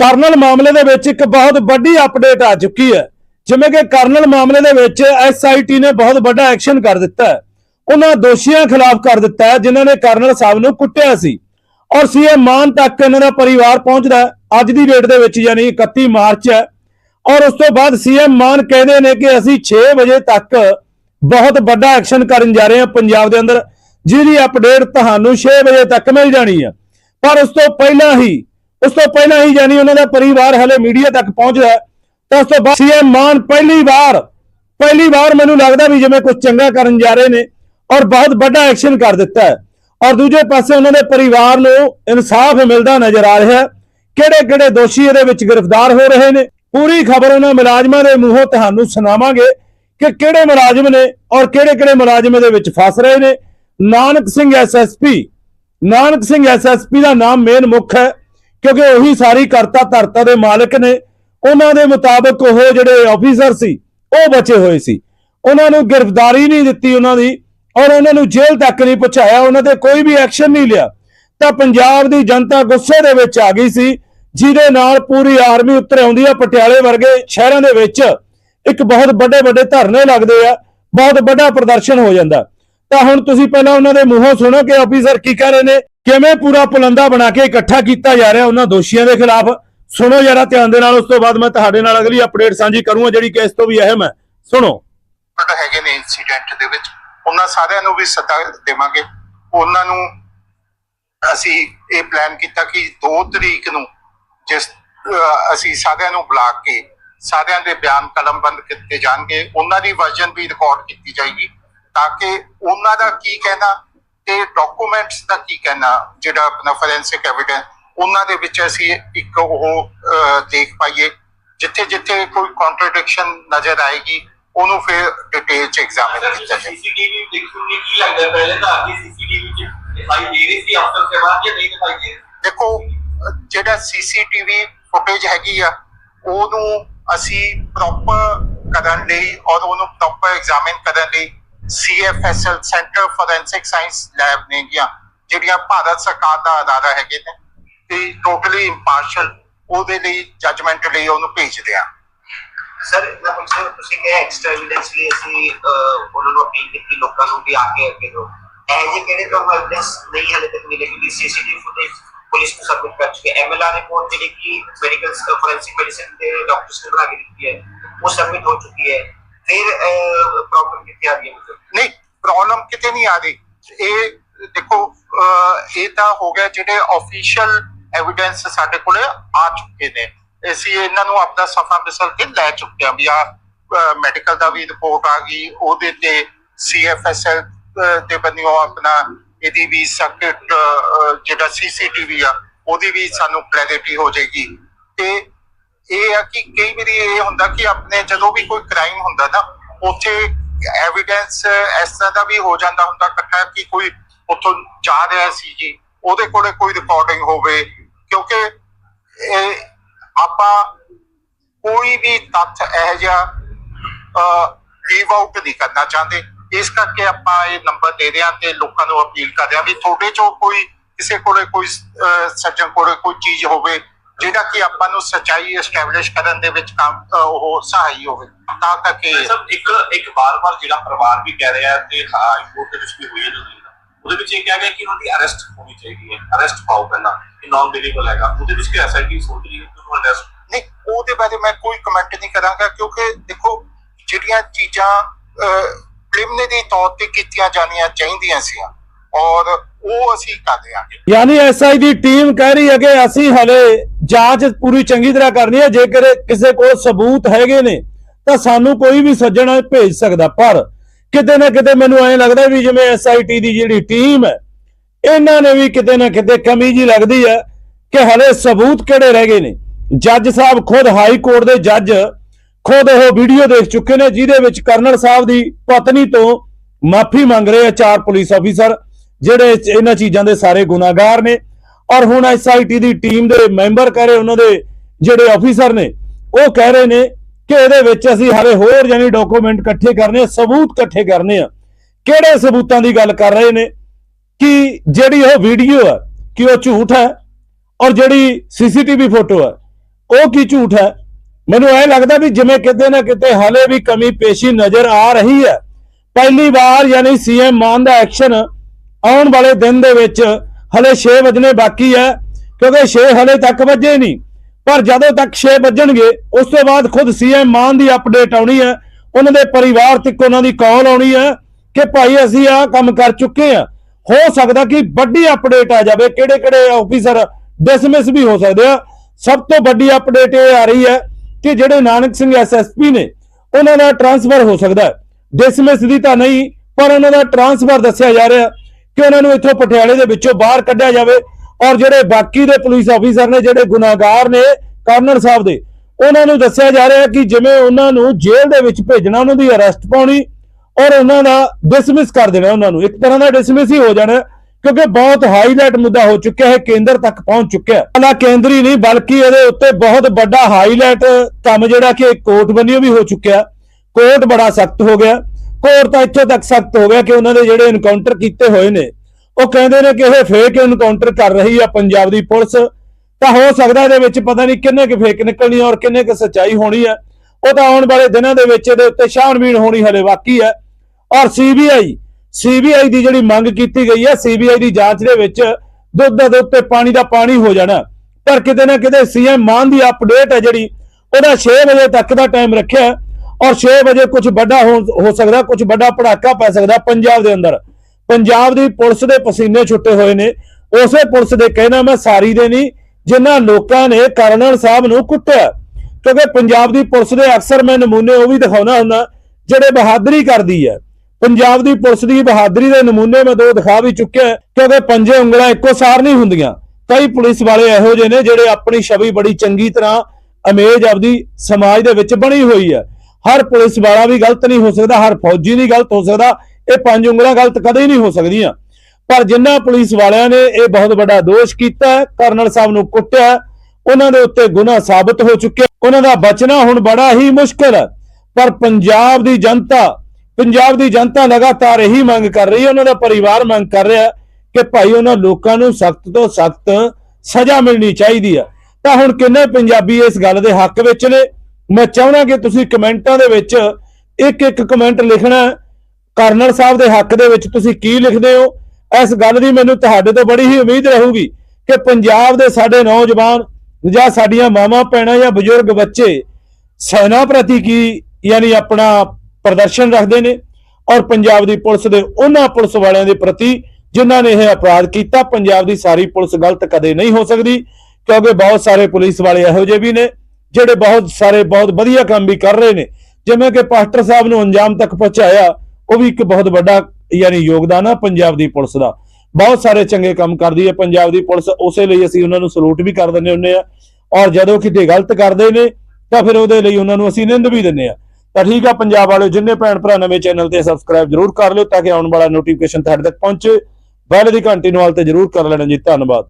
Colonel ਮਾਮਲੇ ਦੇ ਵਿੱਚ ਇੱਕ ਬਹੁਤ ਵੱਡੀ ਅਪਡੇਟ ਆ ਚੁੱਕੀ ਹੈ। ਜਿਵੇਂ ਕਿ ਕਰਨਲ ਮਾਮਲੇ ਦੇ ਵਿੱਚ ਐਸਆਈਟੀ ਨੇ ਬਹੁਤ ਵੱਡਾ ਐਕਸ਼ਨ ਕਰ ਦਿੱਤਾ ਹੈ। ਉਹਨਾਂ ਦੋਸ਼ੀਆਂ ਖਿਲਾਫ ਕਰ ਦਿੱਤਾ ਹੈ, ਜਿਨ੍ਹਾਂ ਨੇ ਕਰਨਲ ਸਾਹਿਬ ਨੂੰ ਕੁੱਟਿਆ ਸੀ। ਔਰ ਸੀਐਮ ਮਾਨ ਤੱਕ ਇਹਨਾਂ ਦਾ ਪਰਿਵਾਰ ਪਹੁੰਚਦਾ ਅੱਜ ਦੀ ਡੇਟ ਦੇ ਵਿੱਚ ਯਾਨੀ 31 ਮਾਰਚ ਹੈ। ਔਰ ਉਸ ਤੋਂ ਬਾਅਦ ਸੀਐਮ ਮਾਨ ਕਹਿੰਦੇ ਨੇ ਕਿ ਅਸੀਂ 6 ਵਜੇ ਤੱਕ ਬਹੁਤ ਵੱਡਾ ਐਕਸ਼ਨ ਕਰਨ ਜਾ ਰਹੇ ਹਾਂ ਪੰਜਾਬ ਦੇ ਅੰਦਰ। ਜਿਹਦੀ ਅਪਡੇਟ ਤੁਹਾਨੂੰ 6 ਵਜੇ ਤੱਕ ਮਿਲ ਜਾਣੀ ਹੈ। ਪਰ ਉਸ ਤੋਂ ਪਹਿਲਾਂ ਹੀ ਉਸ ਤੋਂ ਪਹਿਲਾਂ ਹੀ ਯਾਨੀ ਉਹਨਾਂ ਦਾ ਪਰਿਵਾਰ ਹਲੇ ਮੀਡੀਆ ਤੱਕ ਪਹੁੰਚਦਾ ਹੈ, ਤਾਂ ਉਸ ਤੋਂ ਬਾਅਦ ਸੀਐਮ ਮਾਨ ਪਹਿਲੀ ਵਾਰ ਪਹਿਲੀ ਵਾਰ ਮੈਨੂੰ ਲੱਗਦਾ ਵੀ ਜਿਵੇਂ ਕੁਝ ਚੰਗਾ ਕਰਨ ਜਾ ਰਹੇ ਨੇ ਔਰ ਬਹੁਤ ਵੱਡਾ ਐਕਸ਼ਨ ਕਰ ਦਿੱਤਾ ਹੈ। ਔਰ ਦੂਜੇ ਪਾਸੇ ਉਹਨਾਂ ਦੇ ਪਰਿਵਾਰ ਨੂੰ ਇਨਸਾਫ ਮਿਲਦਾ ਨਜ਼ਰ ਆ ਰਿਹਾ ਹੈ। ਕਿਹੜੇ ਕਿਹੜੇ ਦੋਸ਼ੀ ਇਹਦੇ ਵਿੱਚ ਗ੍ਰਿਫਤਾਰ ਹੋ ਰਹੇ ਨੇ? ਪੂਰੀ ਖਬਰ ਉਹਨਾਂ ਮੁਲਾਜ਼ਮਾਂ ਦੇ ਮੂੰਹੋਂ ਤੁਹਾਨੂੰ ਸੁਣਾਵਾਂਗੇ ਕਿ ਕਿਹੜੇ ਮੁਲਾਜ਼ਮ ਨੇ ਔਰ ਕਿਹੜੇ ਕਿਹੜੇ ਮੁਲਾਜ਼ਮ ਇਹਦੇ ਵਿੱਚ ਫਸ ਰਹੇ ਨੇ। ਨਾਨਕ ਸਿੰਘ ਐਸਐਸਪੀ ਨਾਨਕ ਸਿੰਘ ਐਸਐਸਪੀ ਦਾ ਨਾਮ ਮੇਨ ਮੁੱਖ ਹੈ। ਕਿਉਂਕਿ ਉਹੀ ਸਾਰੀ ਕਰਤਾ ਧਰਤਾ ਦੇ ਮਾਲਕ ਨੇ। ਉਹਨਾਂ ਦੇ ਮੁਤਾਬਕ ਉਹ ਜਿਹੜੇ ਆਫੀਸਰ ਸੀ, ਉਹ ਬਚੇ ਹੋਏ ਸੀ। ਉਹਨਾਂ ਨੂੰ ਗ੍ਰਿਫਤਾਰੀ ਨਹੀਂ ਦਿੱਤੀ ਉਹਨਾਂ ਦੀ ਔਰ ਉਹਨਾਂ ਨੂੰ ਜੇਲ੍ਹ ਤੱਕ ਨਹੀਂ ਪਹੁੰਚਾਇਆ। ਉਹਨਾਂ ਤੇ ਕੋਈ ਵੀ ਐਕਸ਼ਨ ਨਹੀਂ ਲਿਆ। ਤਾਂ ਪੰਜਾਬ ਦੀ ਜਨਤਾ ਗੁੱਸੇ ਦੇ ਵਿੱਚ ਆ ਗਈ ਸੀ, ਜਿਹਦੇ ਨਾਲ ਪੂਰੀ ਆਰਮੀ ਉੱਤਰ ਆਉਂਦੀ ਆ। ਪਟਿਆਲੇ ਵਰਗੇ ਸ਼ਹਿਰਾਂ ਦੇ ਵਿੱਚ ਇੱਕ ਬਹੁਤ ਵੱਡੇ ਵੱਡੇ ਧਰਨੇ ਲੱਗਦੇ ਆ। ਬਹੁਤ ਵੱਡਾ ਪ੍ਰਦਰਸ਼ਨ ਹੋ ਜਾਂਦਾ। ਤਾਂ ਹੁਣ ਤੁਸੀਂ ਪਹਿਲਾਂ ਉਹਨਾਂ ਦੇ ਮੂੰਹੋਂ ਸੁਣੋ ਕਿ ਆਫੀਸਰ ਕੀ ਕਹਿ ਰਹੇ ਨੇ। ਕਿਵੇਂ ਪੂਰਾ ਪੁਲੰਦਾ ਬਣਾ ਕੇ ਇਕੱਠਾ ਕੀਤਾ ਜਾ ਰਿਹਾ ਉਹਨਾਂ ਦੋਸ਼ੀਆਂ ਦੇ ਖਿਲਾਫ? ਸੁਣੋ ਜਰਾ ਧਿਆਨ ਦੇ ਨਾਲ, ਉਸ ਤੋਂ ਬਾਅਦ ਮੈਂ ਤੁਹਾਡੇ ਨਾਲ ਅਗਲੀ ਅਪਡੇਟ ਸਾਂਝੀ ਕਰੂੰਗਾ, ਜਿਹੜੀ ਕਿ ਤੋਂ ਵੀ ਅਹਿਮ ਹੈ। ਸੁਣੋ। ਪਰ ਹੈਗੇ ਨੇ ਇਨਸੀਡੈਂਟ ਦੇ ਵਿੱਚ। ਉਹਨਾਂ ਸਾਰਿਆਂ ਨੂੰ ਵੀ ਸੱਦਾ ਦੇਵਾਂਗੇ। ਉਹਨਾਂ ਨੂੰ ਅਸੀਂ ਇਹ ਪਲਾਨ ਕੀਤਾ ਕਿ 2 ਤਰੀਕ ਨੂੰ ਜਿਸ ਅਸੀਂ ਸਾਰਿਆਂ ਨੂੰ ਬੁਲਾ ਕੇ ਸਾਰਿਆਂ ਦੇ ਬਿਆਨ ਕਲਮਬੰਦ ਕੀਤੇ ਜਾਣਗੇ। ਉਹਨਾਂ ਦੀ ਵਰਜਨ ਵੀ ਰਿਕਾਰਡ ਕੀਤੀ ਜਾਏਗੀ। ਤਾਂ ਕਿ ਉਹਨਾਂ ਦਾ ਕੀ ਕਹਿਣਾ ਤੇ ਡਾਕੂਮੈਂਟਸ ਦਾ ਕੀ ਕਹਿਣਾ ਜਿਹੜਾ ਆਪਣਾ ਫੋਰੈਂਸਿਕ ਐਵੀਡੈਂਸ ਉਹਨਾਂ ਦੇ ਵਿੱਚ ਅਸੀਂ ਇੱਕ ਉਹ ਦੇਖ ਪਾਈਏ ਜਿੱਥੇ ਜਿੱਥੇ ਕੋਈ ਕੰਟਰਡਿਕਸ਼ਨ ਨਜ਼ਰ ਆਏਗੀ ਉਹਨੂੰ ਫਿਰ ਡਿਟੇਲ ਚ ਐਗਜ਼ਾਮਿਨ ਕੀਤਾ ਜਾਏਗਾ ਸੀਸੀਟੀਵੀ ਦੇਖੂਗੀ ਕੀ ਲੱਗਦਾ ਪਹਿਲੇ ਤਾਂ ਆਪਣੀ ਸੀਸੀਟੀਵੀ ਚ ਦਿਖਾਈ ਦੇ ਰਹੀ ਸੀ ਅਫਸਰ ਸੇ ਬਾਅਦ ਜਾਂ ਨਹੀਂ ਦਿਖਾਈ ਦੇ ਰਹੀ? ਦੇਖੋ ਜਿਹੜਾ ਸੀਸੀਟੀਵੀ ਫੁਟੇਜ ਹੈਗੀ ਆ ਉਹਨੂੰ ਅਸੀਂ ਪ੍ਰੋਪਰ ਕਰਨ ਲਈ ਔਰ ਉਹਨੂੰ ਪ੍ਰੋਪਰ ਐਗਜ਼ਾਮਿਨ ਕਰਨ ਲਈ CFSL centre forensic science lab ਨੇਗੀਆਂ ਜਿਹੜੀਆਂ ਭਾਰਤ ਸਰਕਾਰ ਦਾ ਅਦਾਰਾ ਹੈਗੇ ਨੇ, ਤੇ ਟੋਟਲੀ ਇੰਪਾਰਸ਼ਲ ਉਹਦੇ ਲਈ ਜੱਜਮੈਂਟ ਲਈ ਉਹਨੂੰ ਭੇਜਦੇ ਆ। ਸਰ ਮੈਂ ਪੁੱਛਿਆ ਤੁਸੀਂ ਕਿ ਐਕਸਟਰਾ ਐਵੀਡੈਂਸ ਲਈ ਅਸੀਂ ਉਹਨਾਂ ਨੂੰ ਅਪੀਲ ਕੀਤੀ, ਲੋਕਾਂ ਨੂੰ ਵੀ ਆ ਕੇ ਅੱਗੇ ਦੋ ਇਹ ਜੇ ਕਿਹੜੇ ਤੋਂ ਐਵੀਡੈਂਸ ਨਹੀਂ ਹਲੇ ਤੱਕ ਮਿਲੇ, ਕਿਉਂਕਿ ਸੀਸੀਟੀਵੀ ਫੁਟੇਜ ਪੁਲਿਸ ਨੂੰ ਸਬਮਿਟ ਕਰ ਚੁੱਕੇ ਐਮਐਲਆਰ ਰਿਪੋਰਟ ਜਿਹੜੀ ਕਿ ਮੈਡੀਕਲ ਫੋਰੈਂਸਿਕ ਮੈਡੀਸਿਨ ਦੇ ਡਾਕਟਰਸ ਨੇ ਬਣਾ ਕੇ ਦਿੱਤੀ ਹੈ, ਉਹ ਸਬਮਿਟ ਹੋ ਚੁੱਕੀ ਹੈ। ਫਿਰ ਪ੍ਰੋਬਲਮ ਕਿੱਥੇ ਆ ਗਈ? ਨਹੀਂ ਪ੍ਰੋਬਲਮ ਕਿਤੇ ਨਹੀਂ ਆ ਰਹੀ। ਇਹ ਦੇਖੋ ਇਹ ਤਾਂ ਹੋ ਗਿਆ ਜਿਹੜੇ ਆਫੀਸ਼ੀਅਲ ਐਵੀਡੈਂਸ ਸਾਡੇ ਕੋਲੇ ਆ ਚੁੱਕੇ ਨੇ। ਅਸੀਂ ਇਹਨਾਂ ਨੂੰ ਆਪਣਾ ਸਫਾ ਮਿਸਲ ਕੇ ਲੈ ਚੁੱਕੇ ਹਾਂ ਵੀ ਆ ਮੈਡੀਕਲ ਦਾ ਵੀ ਰਿਪੋਰਟ ਆ ਗਈ। ਉਹਦੇ ਤੇ ਸੀਐਫਐਸਐਲ ਤੇ ਬੰਨਿਓ ਆਪਣਾ ਇਹਦੀ ਵੀ ਸਰਕਟ ਜਿਹੜਾ ਸੀਸੀਟੀਵੀ ਆ, ਉਹਦੀ ਵੀ ਸਾਨੂੰ ਕਲੈਰਿਟੀ ਹੋ ਜਾਏਗੀ। ਤੇ ਇਹ ਆ ਕਿ ਕਈ ਵਾਰੀ ਇਹ ਹੁੰਦਾ ਕਿ ਆਪਣੇ ਜਦੋਂ ਵੀ ਕੋਈ ਕ੍ਰਾਈਮ ਹੁੰਦਾ ਨਾ, ਉੱਥੇ ਐਵੀਡੈਂਸ ਇਸ ਤਰ੍ਹਾਂ ਦਾ ਵੀ ਹੋ ਜਾਂਦਾ ਹੁੰਦਾ ਇਕੱਠਾ ਕਿ ਕੋਈ ਉੱਥੋਂ ਜਾ ਰਿਹਾ ਸੀ ਜੀ, ਉਹਦੇ ਕੋਲੇ ਕੋਈ ਰਿਕਾਰਡਿੰਗ ਹੋਵੇ, ਕਿਉਂਕਿ ਆਪਾਂ ਕੋਈ ਵੀ ਤੱਥ ਇਹ ਜਿਹਾ ਲੀਵ ਆਊਟ ਨਹੀਂ ਕਰਨਾ ਚਾਹੁੰਦੇ। ਇਸ ਕਰਕੇ ਆਪਾਂ ਇਹ ਨੰਬਰ ਦੇ ਰਹੇ ਹਾਂ ਤੇ ਲੋਕਾਂ ਨੂੰ ਅਪੀਲ ਕਰ ਰਹੇ ਹਾਂ ਵੀ ਤੁਹਾਡੇ ਚੋਂ ਕੋਈ ਕਿਸੇ ਕੋਲੇ ਕੋਈ ਸੱਜਣ ਕੋਲੇ ਕੋਈ ਚੀਜ਼ ਹੋਵੇ ਜਿਹੜਾ ਕਿ ਆਪਾਂ ਨੂੰ ਸਚਾਈ ਐਸਟੈਬਲਿਸ਼ ਕਰਨ ਦੇ ਵਿੱਚ ਕੰਮ ਉਹ ਸਹਾਈ ਹੋਵੇ ਤਾਂ ਕਰਕੇ ਇੱਕ ਇੱਕ ਵਾਰ-ਵਾਰ ਜਿਹੜਾ ਪਰਿਵਾਰ ਵੀ ਕਹਿ ਰਿਹਾ ਤੇ ਹਾਈ ਕੋਰਟ ਦੇ ਵਿੱਚ ਵੀ ਹੋਈ ਹੈ ਉਹਦੇ ਵਿੱਚ ਇਹ ਕਿਹਾ ਗਿਆ ਕਿ ਉਹਨਾਂ ਦੀ ਅਰੈਸਟ ਹੋਣੀ ਚਾਹੀਦੀ ਹੈ ਅਰੈਸਟ ਪਾਓ ਪਹਿਲਾਂ ਇਹ ਨਾਨ ਬੀਲੀਵਲ ਹੈਗਾ ਉਹਦੇ ਵਿੱਚ ਕਿ ਐਸਆਈਟੀ ਸੋਚ ਰਹੀ ਹੈ ਕਿ ਉਹਨੂੰ ਅਰੈਸਟ ਨਹੀਂ ਉਹਦੇ ਬਾਰੇ ਮੈਂ ਕੋਈ ਕਮੈਂਟ ਨਹੀਂ ਕਰਾਂਗਾ ਕਿਉਂਕਿ ਦੇਖੋ ਜਿਹੜੀਆਂ ਚੀਜ਼ਾਂ ਪ੍ਰੀਲਿਮਿਨਰੀ ਤੌਰ ਤੇ ਕੀਤੀਆਂ ਜਾਣੀਆਂ ਚਾਹੀਦੀਆਂ ਸੀ ਔਰ ਉਹ ਅਸੀਂ ਕਰ ਰਹੇ ਹਾਂ। ਯਾਨੀ ਐਸਆਈ ਦੀ ਟੀਮ ਕਹਿ ਰਹੀ ਹੈ ਕਿ ਅਸੀਂ ਹਲੇ ਜਾਂਚ ਪੂਰੀ ਚੰਗੀ ਤਰ੍ਹਾਂ ਕਰਨੀ ਹੈ। ਜੇਕਰ ਕਿਸੇ ਕੋਲ ਸਬੂਤ ਹੈਗੇ ਨੇ, ਤਾਂ ਸਾਨੂੰ ਕੋਈ ਵੀ ਸੱਜਣ ਭੇਜ ਸਕਦਾ। ਪਰ ਕਿਤੇ ਨਾ ਕਿਤੇ ਮੈਨੂੰ ਐਂ ਲੱਗਦਾ ਵੀ ਜਿਵੇਂ ਐਸਆਈਟੀ ਦੀ ਜਿਹੜੀ ਟੀਮ ਹੈ, ਇਹਨਾਂ ਨੇ ਵੀ ਕਿਤੇ ਨਾ ਕਿਤੇ ਕਮੀ ਜੀ ਲੱਗਦੀ ਹੈ ਕਿ ਹਲੇ ਸਬੂਤ ਕਿਹੜੇ ਰਹਿ ਗਏ ਨੇ। ਜੱਜ ਸਾਹਿਬ ਖੁਦ ਹਾਈ ਕੋਰਟ ਦੇ ਜੱਜ ਖੁਦ ਉਹ ਵੀਡੀਓ ਦੇਖ ਚੁੱਕੇ ਨੇ, ਜਿਹਦੇ ਵਿੱਚ ਕਰਨਲ ਸਾਹਿਬ ਦੀ ਪਤਨੀ ਤੋਂ ਮਾਫੀ ਮੰਗ ਰਹੇ ਆ ਚਾਰ ਪੁਲਿਸ ਅਫੀਸਰ ਜਿਹੜੇ ਇਹਨਾਂ ਚੀਜ਼ਾਂ ਦੇ ਸਾਰੇ ਗੁਨਾਹਗਾਰ ਨੇ। ਔਰ ਹੁਣ ਐਸਆਈਟੀ ਦੀ ਟੀਮ ਦੇ ਮੈਂਬਰ ਕਹਿ ਰਹੇ ਉਹਨਾਂ ਦੇ ਜਿਹੜੇ ਅਫੀਸਰ ਨੇ, ਉਹ ਕਹਿ ਰਹੇ ਨੇ ਕਿ ਇਹਦੇ ਵਿੱਚ ਅਸੀਂ ਹਾਲੇ ਹੋਰ ਜਾਨੀ ਡਾਕੂਮੈਂਟ ਇਕੱਠੇ ਕਰਨੇ ਆ, ਸਬੂਤ ਇਕੱਠੇ ਕਰਨੇ ਆ। ਕਿਹੜੇ ਸਬੂਤਾਂ ਦੀ ਗੱਲ ਕਰ ਰਹੇ ਨੇ? ਕਿ ਜਿਹੜੀ ਉਹ ਵੀਡੀਓ ਹੈ ਕਿ ਉਹ ਝੂਠ ਹੈ? ਔਰ ਜਿਹੜੀ ਸੀਸੀਟੀਵੀ ਫੋਟੋ ਹੈ ਉਹ ਕੀ ਝੂਠ ਹੈ? ਮੈਨੂੰ ਐ ਲੱਗਦਾ ਵੀ ਜਿਵੇਂ ਕਿਤੇ ਨਾ ਕਿਤੇ ਹਾਲੇ ਵੀ ਕਮੀ ਪੇਸ਼ੀ ਨਜ਼ਰ ਆ ਰਹੀ ਹੈ। ਪਹਿਲੀ ਵਾਰ ਯਾਨੀ ਸੀਐਮ ਮਾਨ ਦਾ ਐਕਸ਼ਨ ਆਉਣ ਵਾਲੇ ਦਿਨ ਦੇ ਵਿੱਚ ਹਲੇ 6 ਵਜਣੇ ਬਾਕੀ ਹੈ ਕਿਉਂਕਿ 6 ਹਲੇ ਤੱਕ ਵੱਜੇ ਨਹੀਂ। ਪਰ ਜਦੋਂ ਤੱਕ 6 ਵੱਜਣਗੇ, ਉਸ ਤੋਂ ਬਾਅਦ ਖੁਦ ਸੀਐਮ ਮਾਨ ਦੀ ਅਪਡੇਟ ਆਉਣੀ ਹੈ ਉਹਨਾਂ ਦੇ ਪਰਿਵਾਰ ਤੱਕ ਉਹਨਾਂ ਦੀ ਕਾਲ ਆਉਣੀ ਹੈ ਕਿ ਭਾਈ ਅਸੀਂ ਆਹ ਕੰਮ ਕਰ ਚੁੱਕੇ ਆ। ਹੋ ਸਕਦਾ ਕਿ ਵੱਡੀ ਅਪਡੇਟ ਆ ਜਾਵੇ ਕਿਹੜੇ ਕਿਹੜੇ ਆਫੀਸਰ ਡਿਸਮਿਸ ਵੀ ਹੋ ਸਕਦੇ ਆ। ਸਭ ਤੋਂ ਵੱਡੀ ਅਪਡੇਟ ਇਹ ਆ ਰਹੀ ਹੈ ਕਿ ਜਿਹੜੇ ਨਾਨਕ ਸਿੰਘ ਐਸਐਸਪੀ ਨੇ, ਉਹਨਾਂ ਦਾ ਟਰਾਂਸਫਰ ਹੋ ਸਕਦਾ। ਹੈ ਡਿਸਮਿਸ ਦੀ ਤਾਂ ਨਹੀਂ, ਪਰ ਉਹਨਾਂ ਦਾ ਟਰਾਂਸਫਰ ਦੱਸਿਆ ਜਾ ਰਿਹਾ। ਕਿ ਉਹਨਾਂ ਨੂੰ ਇੱਥੋਂ ਪਟਿਆਲੇ ਦੇ ਵਿੱਚੋਂ ਬਾਹਰ ਕੱਢਿਆ ਜਾਵੇ ਔਰ ਜਿਹੜੇ ਬਾਕੀ ਦੇ ਪੁਲਿਸ ਆਫੀਸਰ ਨੇ, ਜਿਹੜੇ ਗੁਨਾਹਗਾਰ ਨੇ ਕਰਨਲ ਸਾਹਿਬ ਦੇ, ਉਹਨਾਂ ਨੂੰ ਦੱਸਿਆ ਜਾ ਰਿਹਾ ਕਿ ਜਿਵੇਂ ਉਹਨਾਂ ਨੂੰ ਜੇਲ੍ਹ ਦੇ ਵਿੱਚ ਭੇਜਣਾ, ਉਹਨਾਂ ਦੀ ਅਰੈਸਟ ਪਾਉਣੀ ਔਰ ਉਹਨਾਂ ਦਾ ਡਿਸਮਿਸ ਕਰ ਦੇਣਾ ਉਹਨਾਂ ਨੂੰ। ਇੱਕ ਤਰ੍ਹਾਂ ਦਾ ਡਿਸਮਿਸ ਹੀ ਹੋ ਜਾਣਾ, ਕਿਉਂਕਿ ਬਹੁਤ ਹਾਈਲਾਈਟ ਮੁੱਦਾ ਹੋ ਚੁੱਕਿਆ ਹੈ, ਕੇਂਦਰ ਤੱਕ ਪਹੁੰਚ ਚੁੱਕਿਆ ਹੈ। ਹਾਲਾ ਕੇਂਦਰੀ ਨਹੀਂ, ਬਲਕਿ ਇਹਦੇ ਉੱਤੇ ਬਹੁਤ ਵੱਡਾ ਹਾਈਲਾਈਟ ਕੰਮ ਜਿਹੜਾ ਕਿ ਕੋਰਟ ਵੱਲੋਂ ਵੀ ਹੋ ਚੁੱਕਿਆ। ਕੋਰਟ ਬੜਾ ਸਖਤ ਹੋ ਗਿਆ। ਕੋਰਟ ਤਾਂ ਇੱਥੋਂ ਤੱਕ ਸਖਤ ਹੋ ਗਿਆ ਕਿ ਉਹਨਾਂ ਦੇ ਜਿਹੜੇ ਇਨਕਾਊਂਟਰ ਕੀਤੇ ਹੋਏ ਨੇ, ਉਹ ਕਹਿੰਦੇ ਨੇ ਕਿ ਇਹ ਫੇਕ ਇਨਕਾਊਂਟਰ ਕਰ ਰਹੀ ਆ ਪੰਜਾਬ ਦੀ ਪੁਲਿਸ। ਤਾਂ ਹੋ ਸਕਦਾ ਇਹਦੇ ਵਿੱਚ ਪਤਾ ਨਹੀਂ ਕਿੰਨੇ ਕੁ ਫੇਕ ਨਿਕਲਣੀ ਔਰ ਕਿੰਨੇ ਕੁ ਸੱਚਾਈ ਹੋਣੀ ਹੈ ਉਹ ਤਾਂ ਆਉਣ ਵਾਲੇ ਦਿਨਾਂ ਦੇ ਵਿੱਚ ਇਹਦੇ ਉੱਤੇ ਛਾਣਬੀਣ ਹੋਣੀ ਹਲੇ ਬਾਕੀ ਹੈ ਔਰ ਸੀਬੀਆਈ ਸੀਬੀਆਈ ਦੀ ਜਿਹੜੀ ਮੰਗ ਕੀਤੀ ਗਈ ਹੈ ਸੀਬੀਆਈ ਦੀ ਜਾਂਚ ਦੇ ਵਿੱਚ ਦੁੱਧ ਦੇ ਉੱਤੇ ਪਾਣੀ ਦਾ ਪਾਣੀ ਹੋ ਜਾਣਾ। ਪਰ ਕਿਤੇ ਨਾ ਕਿਤੇ ਸੀਐਮ ਮਾਨ ਦੀ ਅਪਡੇਟ ਹੈ ਜਿਹੜੀ, ਉਹਦਾ 6 ਵਜੇ ਤੱਕ ਦਾ ਟਾਈਮ ਰੱਖਿਆ। ਔਰ 6 ਵਜੇ ਕੁਝ ਵੱਡਾ ਹੋ ਹੋ ਸਕਦਾ ਕੁਝ ਵੱਡਾ ਪੜਾਕਾ ਪੈ ਸਕਦਾ ਪੰਜਾਬ ਦੇ ਅੰਦਰ। ਪੰਜਾਬ ਦੀ ਪੁਲਿਸ ਦੇ ਪਸੀਨੇ ਛੁੱਟੇ ਹੋਏ ਨੇ। ਉਸੇ ਪੁਲਿਸ ਦੇ ਕਹਿਣਾ, ਮੈਂ ਸਾਰੀ ਦੇ ਨਹੀਂ ਜਿਨ੍ਹਾਂ ਲੋਕਾਂ ਨੇ ਕਰਨਲ ਸਾਹਿਬ ਨੂੰ ਕੁੱਟਿਆ। ਕਿਉਂਕਿ ਪੰਜਾਬ ਦੀ ਪੁਲਿਸ ਦੇ ਅਕਸਰ ਮੈਂ ਨਮੂਨੇ ਉਹ ਵੀ ਦਿਖਾਉਣਾ ਹੁੰਦਾ, ਜਿਹੜੇ ਬਹਾਦਰੀ ਕਰਦੀ ਹੈ। ਪੰਜਾਬ ਦੀ ਪੁਲਿਸ ਦੀ ਬਹਾਦਰੀ ਦੇ ਨਮੂਨੇ ਮੈਂ ਦੋ ਦਿਖਾ ਵੀ ਚੁੱਕਿਆ, ਕਿਉਂਕਿ ਪੰਜੇ ਉਂਗਲਾਂ ਇੱਕੋ ਸਾਰ ਨਹੀਂ ਹੁੰਦੀਆਂ। ਕਈ ਪੁਲਿਸ ਵਾਲੇ ਇਹੋ ਜਿਹੇ ਨੇ ਜਿਹੜੇ ਆਪਣੀ ਛਵੀ ਬੜੀ ਚੰਗੀ ਤਰ੍ਹਾਂ ਅਮੇਜ ਆਪਦੀ ਸਮਾਜ ਦੇ ਵਿੱਚ ਬਣੀ ਹੋਈ ਹੈ। ਹਰ ਪੁਲਿਸ ਵਾਲਾ ਵੀ ਗਲਤ ਨਹੀਂ ਹੋ ਸਕਦਾ ਹਰ ਫੌਜੀ ਨਹੀਂ ਗਲਤ ਹੋ ਸਕਦਾ ਇਹ ਪੰਜ ਉਂਗਲਾਂ ਗਲਤ ਕਦੇ ਨਹੀਂ ਹੋ ਸਕਦੀਆਂ। ਪਰ ਜਿਨ੍ਹਾਂ ਪੁਲਿਸ ਵਾਲਿਆਂ ਨੇ ਇਹ ਬਹੁਤ ਵੱਡਾ ਦੋਸ਼ ਕੀਤਾ ਹੈ, ਕਰਨਲ ਸਾਹਿਬ ਨੂੰ ਕੁੱਟਿਆ ਉਹਨਾਂ ਦੇ ਉੱਤੇ ਗੁਨਾਹ ਸਾਬਤ ਹੋ ਚੁੱਕਿਆ ਉਹਨਾਂ ਦਾ ਬਚਣਾ ਹੁਣ ਬੜਾ ਹੀ ਮੁਸ਼ਕਲ ਹੈ। ਪਰ ਪੰਜਾਬ ਦੀ ਜਨਤਾ ਪੰਜਾਬ ਦੀ ਜਨਤਾ ਲਗਾਤਾਰ ਇਹੀ ਮੰਗ ਕਰ ਰਹੀ ਹੈ ਉਹਨਾਂ ਦਾ ਪਰਿਵਾਰ ਮੰਗ ਕਰ ਰਿਹਾ ਕਿ ਭਾਈ ਉਹਨਾਂ ਲੋਕਾਂ ਨੂੰ ਸਖਤ ਤੋਂ ਸਖਤ ਸਜ਼ਾ ਮਿਲਣੀ ਚਾਹੀਦੀ ਹੈ। ਤਾਂ ਹੁਣ ਕਿੰਨੇ ਪੰਜਾਬੀ ਇਸ ਗੱਲ ਦੇ ਹੱਕ ਵਿੱਚ ਨੇ? ਮੈਂ ਚਾਹੁੰਦਾ ਕਿ ਤੁਸੀਂ ਕਮੈਂਟਾਂ ਦੇ ਵਿੱਚ ਇੱਕ ਇੱਕ ਕਮੈਂਟ ਲਿਖਣਾ ਹੈ। ਕਰਨਲ ਸਾਹਿਬ ਦੇ ਹੱਕ ਦੇ ਵਿੱਚ ਤੁਸੀਂ ਕੀ ਲਿਖਦੇ ਹੋ ਇਸ ਗੱਲ ਦੀ ਮੈਨੂੰ ਤੁਹਾਡੇ ਤੋਂ ਬੜੀ ਹੀ ਉਮੀਦ ਰਹੂਗੀ ਕਿ ਪੰਜਾਬ ਦੇ ਸਾਡੇ ਨੌਜਵਾਨ ਜਾਂ ਸਾਡੀਆਂ ਮਾਵਾਂ, ਭੈਣਾਂ ਜਾਂ ਬਜ਼ੁਰਗ ਬੱਚੇ ਸੈਨਾ ਪ੍ਰਤੀ ਕੀ ਯਾਨੀ ਆਪਣਾ ਪ੍ਰਦਰਸ਼ਨ ਰੱਖਦੇ ਨੇ ਔਰ ਪੰਜਾਬ ਦੀ ਪੁਲਿਸ ਦੇ ਉਹਨਾਂ ਪੁਲਿਸ ਵਾਲਿਆਂ ਦੇ ਪ੍ਰਤੀ ਜਿਨ੍ਹਾਂ ਨੇ ਇਹ ਅਪਰਾਧ ਕੀਤਾ, ਪੰਜਾਬ ਦੀ ਸਾਰੀ ਪੁਲਿਸ ਗਲਤ ਕਦੇ ਨਹੀਂ ਹੋ ਸਕਦੀ ਕਿਉਂਕਿ ਬਹੁਤ ਸਾਰੇ ਪੁਲਿਸ ਵਾਲੇ ਇਹੋ ਜਿਹੇ ਵੀ ਨੇ ਜਿਹੜੇ ਬਹੁਤ ਸਾਰੇ ਬਹੁਤ ਵਧੀਆ ਕੰਮ ਵੀ ਕਰ ਰਹੇ ਨੇ। ਜਿਵੇਂ ਕਿ ਪਾਸਟਰ ਸਾਹਿਬ ਨੂੰ ਅੰਜਾਮ ਤੱਕ ਪਹੁੰਚਾਇਆ, ਉਹ ਵੀ ਇੱਕ ਬਹੁਤ ਵੱਡਾ ਯਾਨੀ ਯੋਗਦਾਨ ਆ ਪੰਜਾਬ ਦੀ ਪੁਲਿਸ ਦਾ। ਬਹੁਤ ਸਾਰੇ ਚੰਗੇ ਕੰਮ ਕਰਦੀ ਹੈ ਪੰਜਾਬ ਦੀ ਪੁਲਿਸ, ਉਸੇ ਲਈ ਅਸੀਂ ਉਹਨਾਂ ਨੂੰ ਸਲੂਟ ਵੀ ਕਰ ਦਿੰਦੇ ਹੁੰਦੇ ਆ। ਔਰ ਜਦੋਂ ਕਿਤੇ ਗਲਤ ਕਰਦੇ ਨੇ, ਤਾਂ ਫਿਰ ਉਹਦੇ ਲਈ ਉਹਨਾਂ ਨੂੰ ਅਸੀਂ ਨਿੰਦ ਵੀ ਦਿੰਦੇ ਆ। ਤਾਂ ਠੀਕ ਆ, ਪੰਜਾਬ ਵਾਲਿਓ, ਜਿੰਨੇ ਭੈਣ ਭਰਾ ਨਵੇਂ ਚੈਨਲ ਤੇ ਸਬਸਕ੍ਰਾਈਬ ਜਰੂਰ ਕਰ ਲਿਓ, ਤਾਂ ਕਿ ਆਉਣ ਵਾਲਾ ਨੋਟੀਫਿਕੇਸ਼ਨ ਤੁਹਾਡੇ ਤੱਕ ਪਹੁੰਚੇ। ਬੈਲ ਦੀ ਘੰਟੀ ਨੂੰ ਹਾਲ ਤੇ ਜਰੂਰ ਕਰ ਲੈਣਾ ਜੀ, ਧੰਨਵਾਦ।